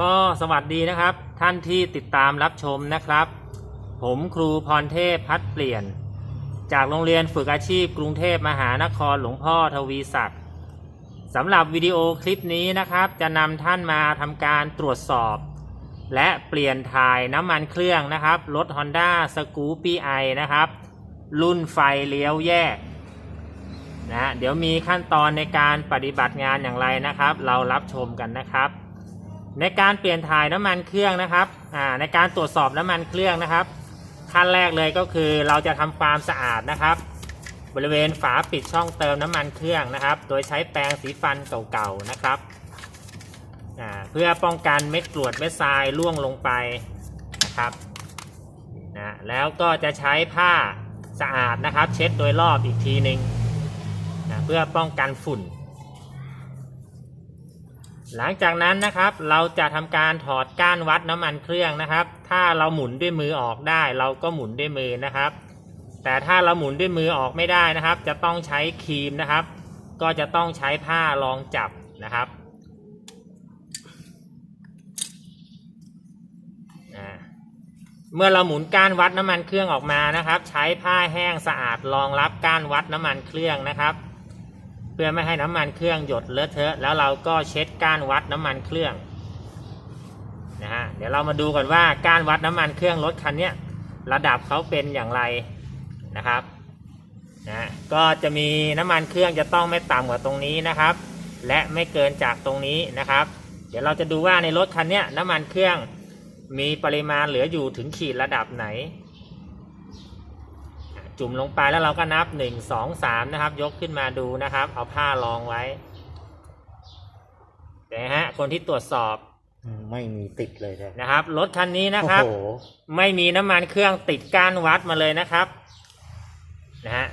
ก็สวัสดีนะครับ ท่านที่ติดตามรับชมนะครับ ผมครูพรเทพพัดเปลี่ยน จากโรงเรียนฝึกอาชีพกรุงเทพมหานครหลวงพ่อทวีศักดิ์สำหรับวิดีโอคลิปนี้นะครับ จะนำท่านมาทำการตรวจสอบ และเปลี่ยนถ่ายน้ำมันเครื่องนะครับรถ Honda s c o o p y i นะครับ รุ่นไฟเลี้ยวแยกนะเดี๋ยวมีขั้นตอนในการปฏิบัติงานอย่างไรนะครับ เรารับชมกันนะครับ ในการเปลี่ยนถ่ายน้ำมันเครื่องนะครับอ่าในการตรวจสอบน้ำมันเครื่องนะครับ ขั้นแรกเลยก็คือเราจะทำความสะอาดนะครับ บริเวณฝาปิดช่องเติมน้ำมันเครื่องนะครับ โดยใช้แปรงสีฟันเก่าๆนะครับอ่าเพื่อป้องกันเม็ดกรวดเม็ดทรายร่วงลงไปนะครับนะแล้วก็จะใช้ผ้าสะอาดนะครับ เช็ดโดยรอบอีกทีหนึ่งนะเพื่อป้องกันฝุ่น หลังจากนั้นนะครับเราจะทำการถอดก้านวัดน้ำมันเครื่องนะครับ ถ้าเราหมุนด้วยมือออกได้ เราก็หมุนด้วยมือนะครับ แต่ถ้าเราหมุนด้วยมือออกไม่ได้นะครับ จะต้องใช้ครีมนะครับ ก็จะต้องใช้ผ้ารองจับนะครับเมื่อเราหมุนก้านวัดน้ำมันเครื่องออกมานะครับ ใช้ผ้าแห้งสะอาดรองรับก้านวัดน้ำมันเครื่องนะครับ เพื่อไม่ให้น้ำมันเครื่องหยดเลอะเทอะ แล้วเราก็เช็ดก้านวัดน้ำมันเครื่องนะฮะเดี๋ยวเรามาดูก่อนว่าก้านวัดน้ำมันเครื่องรถคันเนี้ยระดับเขาเป็นอย่างไรนะครับนะก็จะมีน้ำมันเครื่องจะต้องไม่ต่ำกว่าตรงนี้นะครับ และไม่เกินจากตรงนี้นะครับ เดี๋ยวเราจะดูว่าในรถคันเนี้ยน้ำมันเครื่องมีปริมาณเหลืออยู่ถึงขีดระดับไหน จุ่มลงไปแล้วเราก็นับหนึ่งสองสามนะครับ ยกขึ้นมาดูนะครับ เอาผ้ารองไว้เดี๋ยวนะฮะ คนที่ตรวจสอบอืมไม่มีติดเลยนะนะครับรถคันนี้นะครับโอ้โหไม่มีน้ำมันเครื่องติดก้านวัดมาเลยนะครับนะฮะ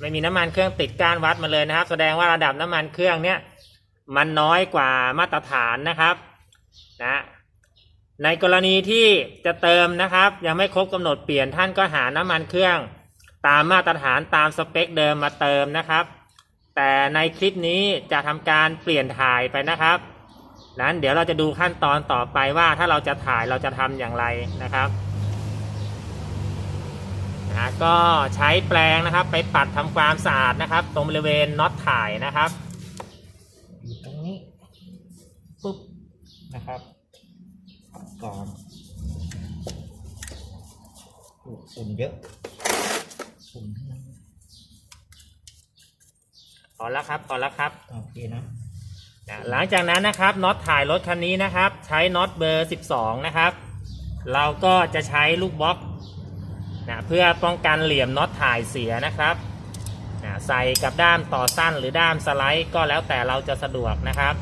ไม่มีน้ำมันเครื่องติดก้านวัดมาเลยนะครับ แสดงว่าระดับน้ำมันเครื่องเนี้ยมันน้อยกว่ามาตรฐานนะครับนะในกรณีที่จะเติมนะครับ ยังไม่ครบกำหนดเปลี่ยนท่านก็หาน้ำมันเครื่อง ตามมาตรฐานตามสเปคเดิมมาเติมนะครับ แต่ในคลิปนี้จะทำการเปลี่ยนถ่ายไปนะครับ นั้นเดี๋ยวเราจะดูขั้นตอนต่อไปว่าถ้าเราจะถ่ายเราจะทำอย่างไรนะครับนะก็ใช้แปรงนะครับ ไปปัดทำความสะอาดนะครับ ตรงบริเวณน็อตถ่ายนะครับอยู่ตรงนี้ปุ๊บนะครับก่อนโอ้ฝุ่นเยอะ ฝุ่นทั้งนั้นพอแล้วครับพอแล้วครับโอเคนะนะหลังจากนั้นนะครับน็อตถ่ายรถคันนี้นะครับ ใช้น็อตเบอร์ 12 นะครับ เราก็จะใช้ลูกบล็อกนะเพื่อป้องกันเหลี่ยมน็อตถ่ายเสียนะครับนะใส่กับด้ามต่อสั้นหรือด้ามสไลด์ก็แล้วแต่เราจะสะดวกนะครับ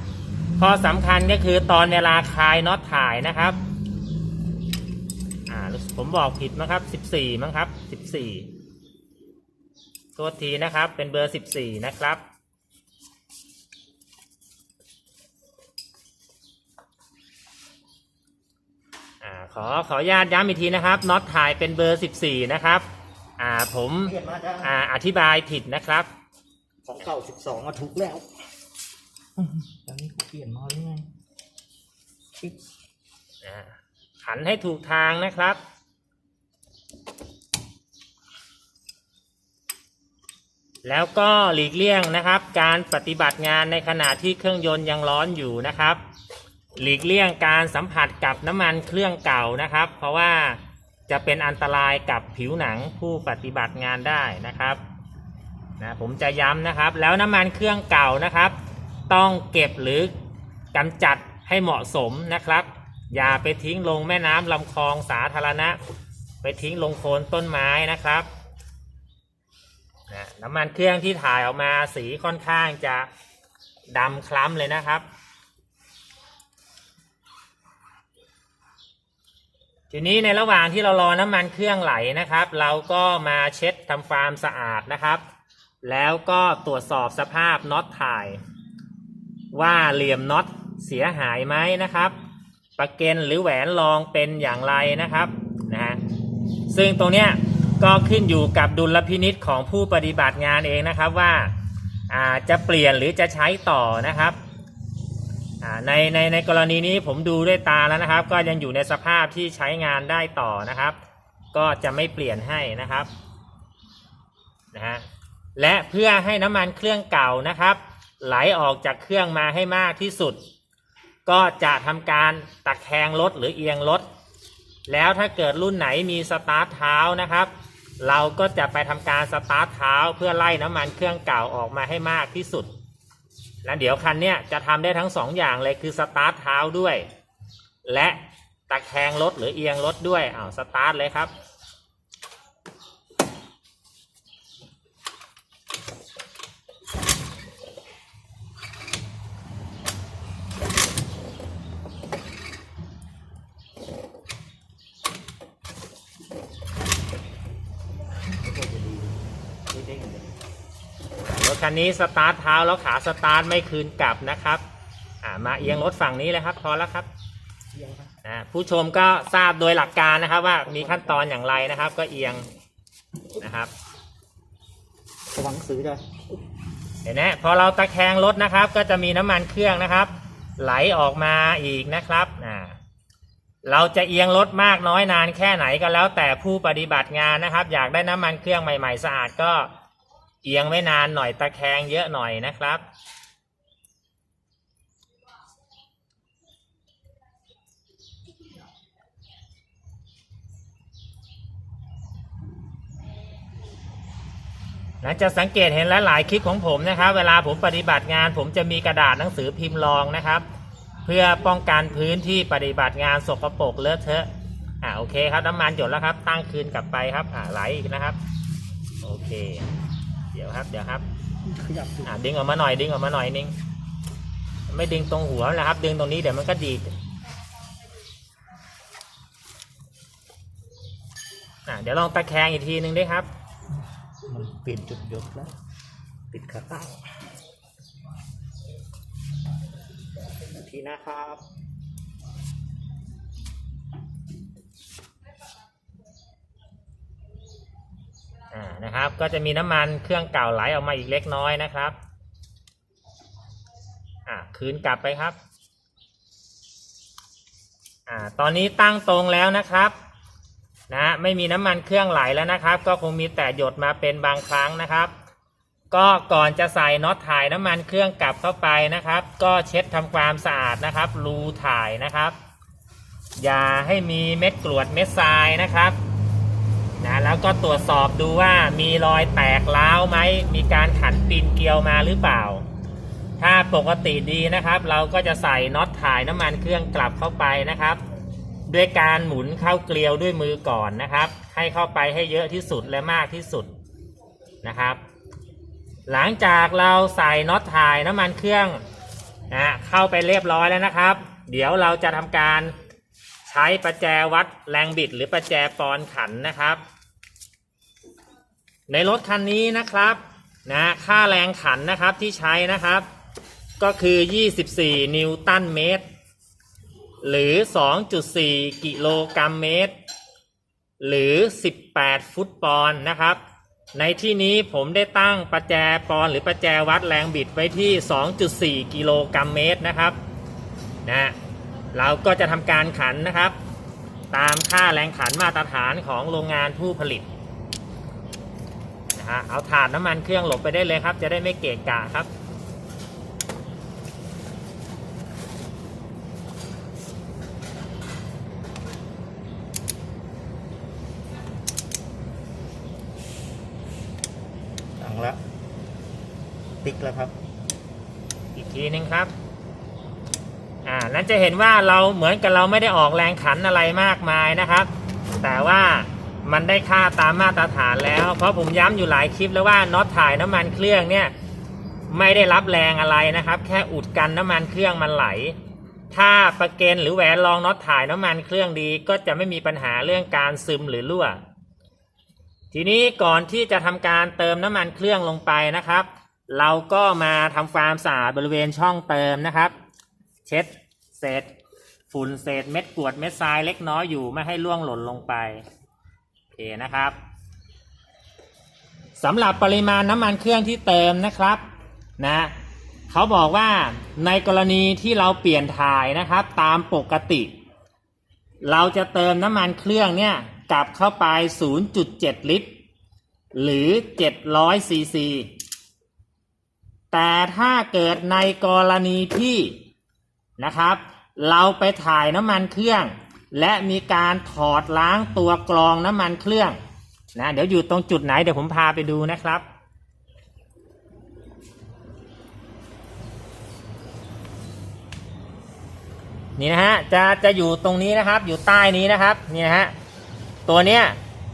ข้อสำคัญก็คือตอนเวลาคลายน็อตถ่ายนะครับอ่าผมบอกผิดนะครับ 14 มั้งครับ 14 โทษทีนะครับ เป็นเบอร์14นะครับอ่าขอขออนุญาตย้ำอีกทีนะครับน็อตถ่ายเป็นเบอร์14นะครับ อ่าผมเปลี่ยนมาจ้าอ่าอธิบายผิดนะครับ ของเก่าสิบสองมาถูกแล้วอืมตอนนี้เขาเปลี่ยนมาหรือไงปิ๊บอ่าหันให้ถูกทางนะครับ แล้วก็หลีกเลี่ยงนะครับ การปฏิบัติงานในขณะที่เครื่องยนต์ยังร้อนอยู่นะครับ หลีกเลี่ยงการสัมผัสกับน้ำมันเครื่องเก่านะครับ เพราะว่าจะเป็นอันตรายกับผิวหนังผู้ปฏิบัติงานได้นะครับนะผมจะย้ำนะครับ แล้วน้ำมันเครื่องเก่านะครับ ต้องเก็บหรือกำจัดให้เหมาะสมนะครับ อย่าไปทิ้งลงแม่น้ำลำคลองสาธารณะ ไปทิ้งลงโคนต้นไม้นะครับ นะน้ำมันเครื่องที่ถ่ายออกมาสีค่อนข้างจะดำคล้ำเลยนะครับ ทีนี้ในระหว่างที่เรารอน้ำมันเครื่องไหลนะครับ เราก็มาเช็ดทำความสะอาดนะครับ แล้วก็ตรวจสอบสภาพน็อตถ่าย ว่าเหลี่ยมน็อตเสียหายไหมนะครับประเก็นหรือแหวนรองเป็นอย่างไรนะครับนะฮะซึ่งตรงเนี้ย ก็ขึ้นอยู่กับดุลพินิษของผู้ปฏิบัติงานเองนะครับว่าจะเปลี่ยนหรือจะใช้ต่อนะครับในในในกรณีนี้ผมดูด้วยตาแล้วนะครับ ก็ยังอยู่ในสภาพที่ใช้งานได้ต่อนะครับ ก็จะไม่เปลี่ยนให้นะครับนะฮะและเพื่อให้น้ำมันเครื่องเก่านะครับ ไหลออกจากเครื่องมาให้มากที่สุด ก็จะทำการตะแคงรถหรือเอียงรถแล้วถ้าเกิดรุ่นไหนมีสตาร์ทเท้านะครับ เราก็จะไปทำการสตาร์ทเท้าเพื่อไล่น้ำมันเครื่องเก่าออกมาให้มากที่สุด แล้วเดี๋ยวคันเนี้ยจะทำได้ทั้งสองอย่างเลยคือสตาร์ทเท้าด้วย และตะแคงรถหรือเอียงรถด้วยอ้าวสตาร์ทเลยครับ รถ คันนี้สตาร์ทเท้าแล้วขาสตาร์ทไม่คืนกลับนะครับอ่ามาเอียงรถฝั่งนี้เลยครับพอแล้วครับเอียงครับอ่าผู้ชมก็ทราบโดยหลักการนะครับ ว่ามีขั้นตอนอย่างไรนะครับ ก็เอียงนะครับระวังซื้อด้วยเห็นไหมพอเราตะแคงรถนะครับ ก็จะมีน้ำมันเครื่องนะครับ ไหลออกมาอีกนะครับอ่าเราจะเอียงรถมากน้อยนานแค่ไหนก็แล้วแต่ผู้ปฏิบัติงานนะครับ อยากได้น้ำมันเครื่องใหม่ ๆ สะอาดก็ เอียงไม่นานหน่อยตะแคงเยอะหน่อยนะครับนะจะสังเกตเห็นหลายๆคลิปของผมนะครับ เวลาผมปฏิบัติงาน ผมจะมีกระดาษหนังสือพิมพ์รองนะครับ เพื่อป้องกันพื้นที่ปฏิบัติงานสกปรกเลอะเทอะอ่าโอเคครับน้ำมันหยดแล้วครับ ตั้งคืนกลับไปครับอ่าไหลอีกนะครับ โอเค ครับ เดี๋ยวครับขยับดูอ่าดึงออกมาหน่อยดึงออกมาหน่อยนึงไม่ดึงตรงหัวนะครับ ดึงตรงนี้เดี๋ยวมันก็ดีดอ่าเดี๋ยวลองตะแคงอีกทีนึงด้วยครับ มันเปลี่ยนจุดยศแล้วติดขาตั้งทีนะครับ อ่านะครับ ก็จะมีน้ำมันเครื่องเก่าไหลออกมาอีกเล็กน้อยนะครับ อ่าคืนกลับไปครับ อ่าตอนนี้ตั้งตรงแล้วนะครับนะไม่มีน้ำมันเครื่องไหลแล้วนะครับ ก็คงมีแต่หยดมาเป็นบางครั้งนะครับ ก็ก่อนจะใส่น็อตถ่ายน้ำมันเครื่องกลับเข้าไปนะครับ ก็เช็ดทำความสะอาดนะครับ รูถ่ายนะครับ อย่าให้มีเม็ดกรวดเม็ดทรายนะครับ นะแล้วก็ตรวจสอบดูว่ามีรอยแตกร้าวไหมมีการขันปีนเกลียวมาหรือเปล่า ถ้าปกติดีนะครับ เราก็จะใส่น็อตถ่ายน้ำมันเครื่องกลับเข้าไปนะครับ ด้วยการหมุนเข้าเกลียวด้วยมือก่อนนะครับ ให้เข้าไปให้เยอะที่สุดและมากที่สุดนะครับ หลังจากเราใส่น็อตถ่ายน้ำมันเครื่องนะเข้าไปเรียบร้อยแล้วนะครับ เดี๋ยวเราจะทำการ ช้ประแจวัดแรงบิดหรือประแจปอนขันนะครับ ในรถคันนี้นะครับนะค่าแรงขันนะครับที่ใช้นะครับ ก็คือ 24 นิวตันเมตร หรือ 2.4 กิโลกรัมเมตร หรือ 18 ฟุตปอนด์นะครับ ในที่นี้ผมได้ตั้งประแจปอนหรือประแจวัดแรงบิดไว้ที่ 2.4 กิโลกรัมเมตรนะครับนะ เราก็จะทำการขันนะครับ ตามค่าแรงขันมาตรฐานของโรงงานผู้ผลิตนะฮะเอาถาดน้ำมันเครื่องหลบไปได้เลยครับ จะได้ไม่เกะกะครับตั้งแล้วติ๊กแล้วครับ อีกทีนึงครับ นั้นจะเห็นว่าเราเหมือนกับเราไม่ได้ออกแรงขันอะไรมากมายนะครับ แต่ว่ามันได้ค่าตามมาตรฐานแล้ว เพราะผมย้ำอยู่หลายคลิปแล้วว่าน็อตถ่ายน้ำมันเครื่องเนี่ยไม่ได้รับแรงอะไรนะครับ แค่อุดกันน้ำมันเครื่องมันไหล ถ้าประเกนหรือแหวนรองน็อตถ่ายน้ำมันเครื่องดี ก็จะไม่มีปัญหาเรื่องการซึมหรือรั่ว ทีนี้ก่อนที่จะทำการเติมน้ำมันเครื่องลงไปนะครับ เราก็มาทำความสะอาดบริเวณช่องเติมนะครับ เช็ด เศษฝุ่นเศษเม็ดกรวดเม็ดทรายเล็กน้อยอยู่ไม่ให้ล่วงหล่นลงไปโอเคนะครับสำหรับปริมาณน้ำมันเครื่องที่เติมนะครับนะเขาบอกว่าในกรณีที่เราเปลี่ยนถ่ายนะครับ ตามปกติ เราจะเติมน้ำมันเครื่องเนี่ยกลับเข้าไป 0.7 ลิตร หรือ 700ซีซีแต่ถ้าเกิดในกรณีที่ นะครับ เราไปถ่ายน้ำมันเครื่อง และมีการถอดล้างตัวกรองน้ำมันเครื่องนะเดี๋ยวอยู่ตรงจุดไหนเดี๋ยวผมพาไปดูนะครับนี่นะฮะจะจะอยู่ตรงนี้นะครับอยู่ใต้นี้นะครับนี่นะฮะตัวเนี้ย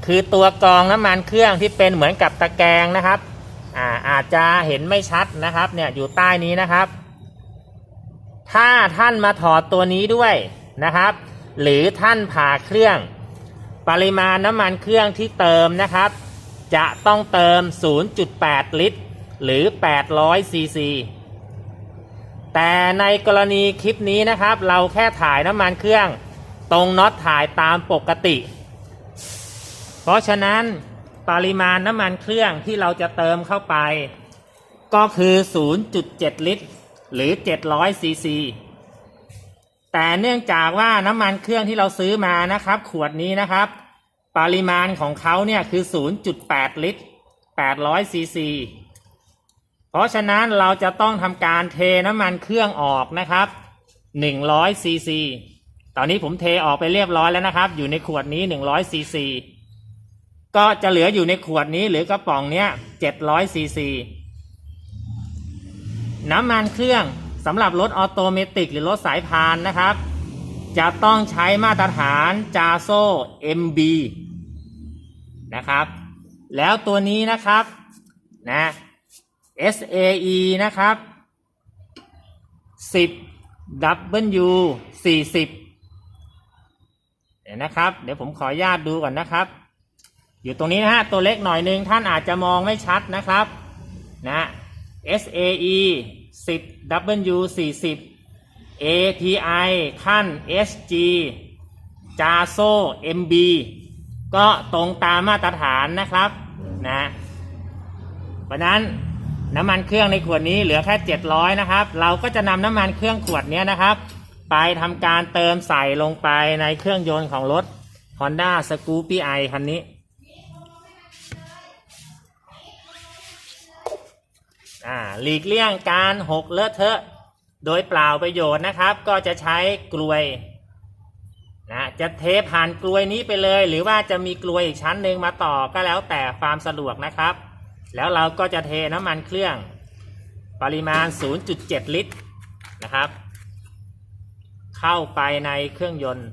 คือตัวกรองน้ำมันเครื่องที่เป็นเหมือนกับตะแกรงนะครับอ่าอาจจะเห็นไม่ชัดนะครับเนี่ยอยู่ใต้นี้นะครับ ถ้าท่านมาถอดตัวนี้ด้วยนะครับ หรือท่านผ่าเครื่อง ปริมาณน้ำมันเครื่องที่เติมนะครับ จะต้องเติม 0.8 ลิตร หรือ 800 ซีซี แต่ในกรณีคลิปนี้นะครับ เราแค่ถ่ายน้ำมันเครื่อง ตรงน็อตถ่ายตามปกติ เพราะฉะนั้นปริมาณน้ำมันเครื่องที่เราจะเติมเข้าไป ก็คือ 0.7 ลิตร หรือ700ซีซีแต่เนื่องจากว่าน้ำมันเครื่องที่เราซื้อมานะครับ ขวดนี้นะครับ ปริมาณของเขาเนี่ยคือ 0.8 ลิตร 800ซีซีเพราะฉะนั้นเราจะต้องทำการเทน้ำมันเครื่องออกนะครับ 100ซีซีตอนนี้ผมเทออกไปเรียบร้อยแล้วนะครับ อยู่ในขวดนี้ 100ซีซีก็จะเหลืออยู่ในขวดนี้หรือกระป๋องเนี้ย700ซีซี น้ำมันเครื่องสำหรับรถออโตเมติกหรือรถสายพานนะครับ จะต้องใช้มาตรฐานจาโซ MB นะครับ แล้วตัวนี้นะครับนะ SAE นะครับ 10 W 40เดี๋ยวนะครับ เดี๋ยวผมขออนุญาตดูก่อนนะครับ อยู่ตรงนี้นะฮะ ตัวเล็กหน่อยนึงท่านอาจจะมองไม่ชัดนะครับ นะ SAE 10 W 40 API ขั้น SG จาโซ MB ก็ตรงตามมาตรฐานนะครับนะเพราะนั้นน้ำมันเครื่องในขวดนี้เหลือแค่ 700 นะครับ เราก็จะนำน้ำมันเครื่องขวดนี้นะครับ ไปทำการเติมใส่ลงไปในเครื่องยนต์ของรถ Honda Scoopy i คันนี้ อ่าหลีกเลี่ยงการหกเลอะเทอะ โดยเปล่าประโยชน์นะครับ ก็จะใช้กลวยนะจะเทผ่านกลวยนี้ไปเลย หรือว่าจะมีกลวยอีกชั้นหนึ่งมาต่อก็แล้วแต่ความสะดวกนะครับ แล้วเราก็จะเทน้ำมันเครื่อง ปริมาณ 0.7 ลิตรนะครับ เข้าไปในเครื่องยนต์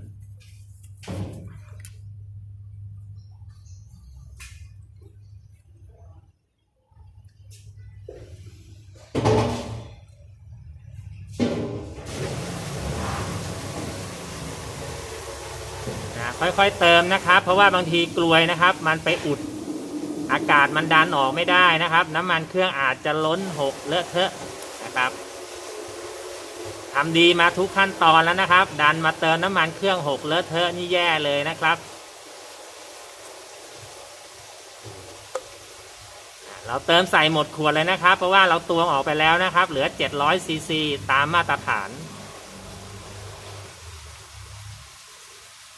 ค่อยเติมนะครับ เพราะว่าบางทีกลวยนะครับ มันไปอุดอากาศมันดันออกไม่ได้นะครับ น้ำมันเครื่องอาจจะล้นหกเลอะเทอะนะครับทำดีมาทุกขั้นตอนแล้วนะครับ ดันมาเติมน้ำมันเครื่องหกเลอะเทอะนี่แย่เลยนะครับ เราเติมใส่หมดขวดเลยนะครับ เพราะว่าเราตวงออกไปแล้วนะครับ เหลือ700ซีซีตามมาตรฐาน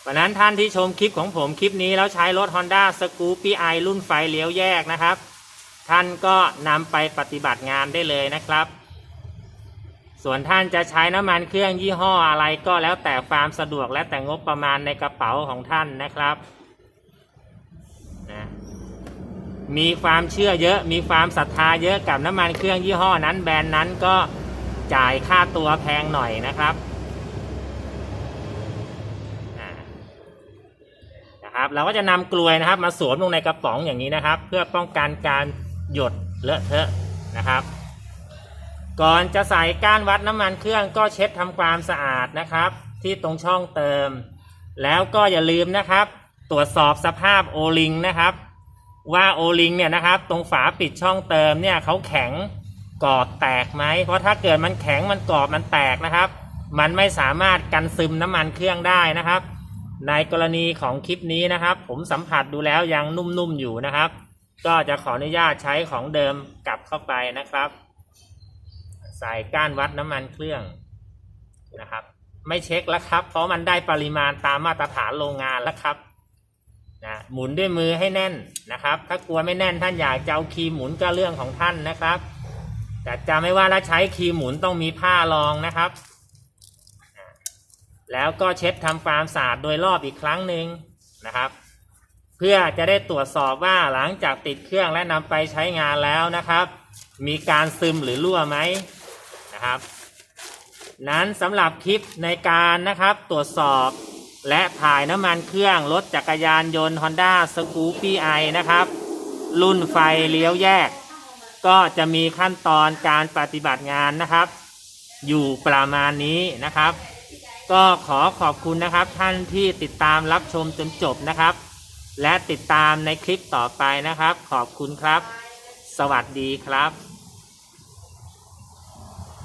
เพราะฉะนั้นท่านที่ชมคลิปของผมคลิปนี้แล้วใช้รถ Honda Scoopy i รุ่นไฟเลี้ยวแยกนะครับ ท่านก็นำไปปฏิบัติงานได้เลยนะครับ ส่วนท่านจะใช้น้ำมันเครื่องยี่ห้ออะไรก็แล้วแต่ความสะดวกและแต่งบประมาณในกระเป๋าของท่านนะครับนะมีความเชื่อเยอะมีความศรัทธาเยอะกับน้ำมันเครื่องยี่ห้อนั้นแบรนด์นั้นก็จ่ายค่าตัวแพงหน่อยนะครับ นะครับ เราก็จะนำกลวยนะครับ มาสวมลงในกระป๋องอย่างนี้นะครับ เพื่อป้องกันการหยดเลอะเทอะนะครับ ก่อนจะใส่ก้านวัดน้ำมันเครื่องก็เช็ดทำความสะอาดนะครับ ที่ตรงช่องเติม แล้วก็อย่าลืมนะครับ ตรวจสอบสภาพโอลิงนะครับ ว่าโอลิงเนี่ยนะครับ ตรงฝาปิดช่องเติมเนี่ยเขาแข็งกรอบแตกไหมเพราะถ้าเกิดมันแข็งมันกรอบมันแตกนะครับ มันไม่สามารถกันซึมน้ำมันเครื่องได้นะครับ ในกรณีของคลิปนี้นะครับ ผมสัมผัสดูแล้วยังนุ่มๆอยู่นะครับ ก็จะขออนุญาตใช้ของเดิมกลับเข้าไปนะครับ ใส่ก้านวัดน้ำมันเครื่องนะครับ ไม่เช็คแล้วครับ เพราะมันได้ปริมาณตามมาตรฐานโรงงานแล้วครับนะหมุนด้วยมือให้แน่นนะครับ ถ้ากลัวไม่แน่นท่านอยากจะเอาครีมหมุนก็เรื่องของท่านนะครับ แต่จำไม่ว่าถ้าใช้ครีมหมุนต้องมีผ้ารองนะครับ แล้วก็เช็ดทำความสะอาดโดยรอบอีกครั้งหนึ่งนะครับ เพื่อจะได้ตรวจสอบว่าหลังจากติดเครื่องและนำไปใช้งานแล้วนะครับ มีการซึมหรือรั่วไหมนะครับ นั้นสำหรับคลิปในการนะครับตรวจสอบและถ่ายน้ำมันเครื่องรถจักรยานยนต์ Honda s c o o p y i นะครับ รุ่นไฟเลี้ยวแยก ก็จะมีขั้นตอนการปฏิบัติงานนะครับ อยู่ประมาณนี้นะครับ ก็ขอขอบคุณนะครับท่านที่ติดตามรับชมจนจบนะครับ และติดตามในคลิปต่อไปนะครับ ขอบคุณครับ สวัสดีครับ